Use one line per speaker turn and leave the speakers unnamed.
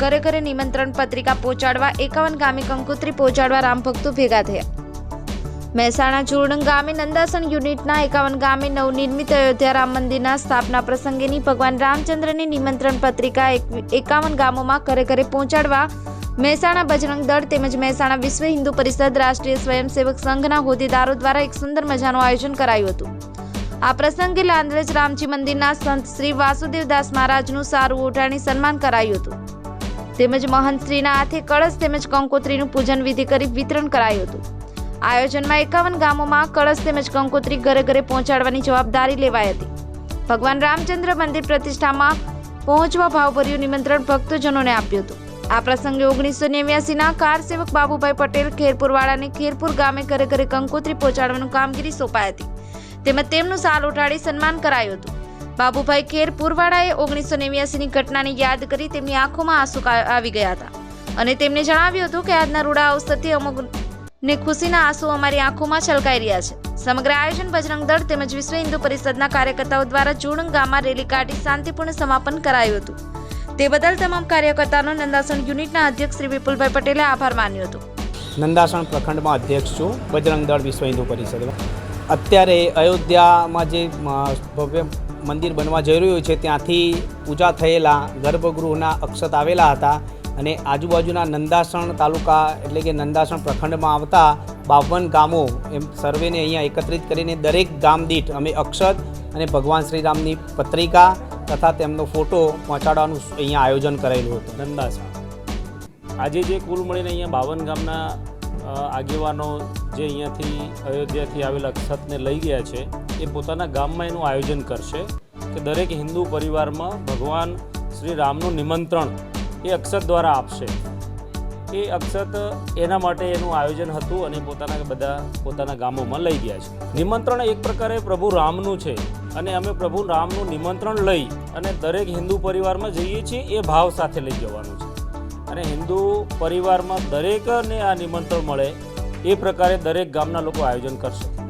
ઘરે ઘરે નિમંત્રણ પત્રિકા પહોંચાડવા એકાવન ગામે કંકોત્રી પહોંચાડવા રામ ભક્તો ભેગા થયા. મહેસાણા ચૂર્ણ ગામે નંદાસણ યુનિટના એકાવન ગામે નવનિર્મિત અયોધ્યા રામ મંદિરના સ્થાપના પ્રસંગેની ભગવાન રામચંદ્રની નિમંત્રણ પત્રિકા એક- એકાવન ગામોમાં ઘરે ઘરે પહોંચાડવા મહેસાણા બજરંગ દળ તેમજ મહેસાણા વિશ્વ હિન્દુ પરિષદ રાષ્ટ્રીય સ્વયંસેવક સંઘના હોદ્દેદારો દ્વારા એક સુંદર મજાનું આયોજન કરાયું હતું. આ પ્રસંગે લાંદ્રેજ રામજી મંદિરના સંત શ્રી વાસુદેવદાસ મહારાજનું સારું ઉઠાણી સન્માન કરાયું હતું. તેમજ મહંતશ્રીના હાથે કળશ તેમજ કંકોત્રીનું પૂજન વિધિ કરી વિતરણ કરાયું હતું. આયોજનમાં એકાવન ગામોમાં કળશ તેમજ કંકોત્રી ઘરે ઘરે પહોંચાડવાની જવાબદારી લેવાઈ હતી. ભગવાન રામચંદ્ર મંદિર પ્રતિષ્ઠામાં પહોંચવા ભાવભર્યું નિમંત્રણ ભક્તજનોને આપ્યું હતું. આ પ્રસંગે ઓગણીસો નેવ્યાસીના કાર સેવક બાબુભાઈ પટેલ ખેરપુરવાળાને ખેરપુર ગામે ઘરે ઘરે કંકોત્રી પહોંચાડવાનું કામગીરી સોંપાઈ હતી. તેમજ તેમનું સાલ ઉઠાડી સન્માન કરાયું હતું. બાબુભાઈ ખેર પુરવાડાએ ઓગણીસો નેવ્યાસીની ઘટનાને યાદ કરી તેમની આંખોમાં આંસુ આવી ગયા હતા. અને તેમને જણાવ્યું હતું કે આજના રૂડા અવસરથી અમુક ને ખુશીના આંસુ અમારી આંખોમાં છલકાઈ રહ્યા છે. સમગ્ર આયોજન બજરંગ દળ તેમજ વિશ્વ હિન્દુ પરિષદના કાર્યકર્તાઓ દ્વારા ચૂડંગ ગામમાં રેલી કાઢી શાંતિપૂર્ણ સમાપન કરાયું હતું. તે બદલ તમામ કાર્યકર્તાનો નંદાસણ યુનિટના અધ્યક્ષ શ્રી વિપુલભાઈ પટેલે આભાર માન્યો હતો.
નંદાસણ પ્રખંડમાં અધ્યક્ષ છું બજરંગ દળ વિશ્વ હિન્દુ પરિષદમાં. અત્યારે અયોધ્યામાં જે ભવ્ય મંદિર બનવા જઈ રહ્યું છે. ત્યાંથી પૂજા થયેલા ગર્ભગૃહના અક્ષત આવેલા હતા અને આજુબાજુના નંદાસણ તાલુકા એટલે કે નંદાસણ પ્રખંડમાં આવતા બાવન ગામો એમ સર્વેને અહીંયા એકત્રિત કરીને દરેક ગામ દીઠ અમે અક્ષત અને ભગવાન શ્રીરામની પત્રિકા તથા તેમનો ફોટો પહોંચાડવાનું અહીંયા આયોજન કરેલું હતું.
નંદાસણ. આજે જે કુલ મળીને અહીંયા બાવન ગામના આગેવાનો જે અહીંયાથી અયોધ્યાથી આવેલા અક્ષતને લઈ ગયા છે એ પોતાના ગામમાં એનું આયોજન કરશે કે દરેક હિન્દુ પરિવારમાં ભગવાન શ્રી રામનું નિમંત્રણ એ અક્ષત દ્વારા આપશે. એ અક્ષત એના માટે એનું આયોજન હતું અને પોતાના બધા પોતાના ગામોમાં લઈ ગયા છે. નિમંત્રણ એક પ્રકારે પ્રભુ રામનું છે અને અમે પ્રભુ રામનું નિમંત્રણ લઈ અને દરેક હિન્દુ પરિવારમાં જઈએ છીએ એ ભાવ સાથે લઈ જવાનું છે. અને હિન્દુ પરિવારમાં દરેકને આ નિમંત્રણ મળે એ પ્રકારે દરેક ગામના લોકો આયોજન કરશે.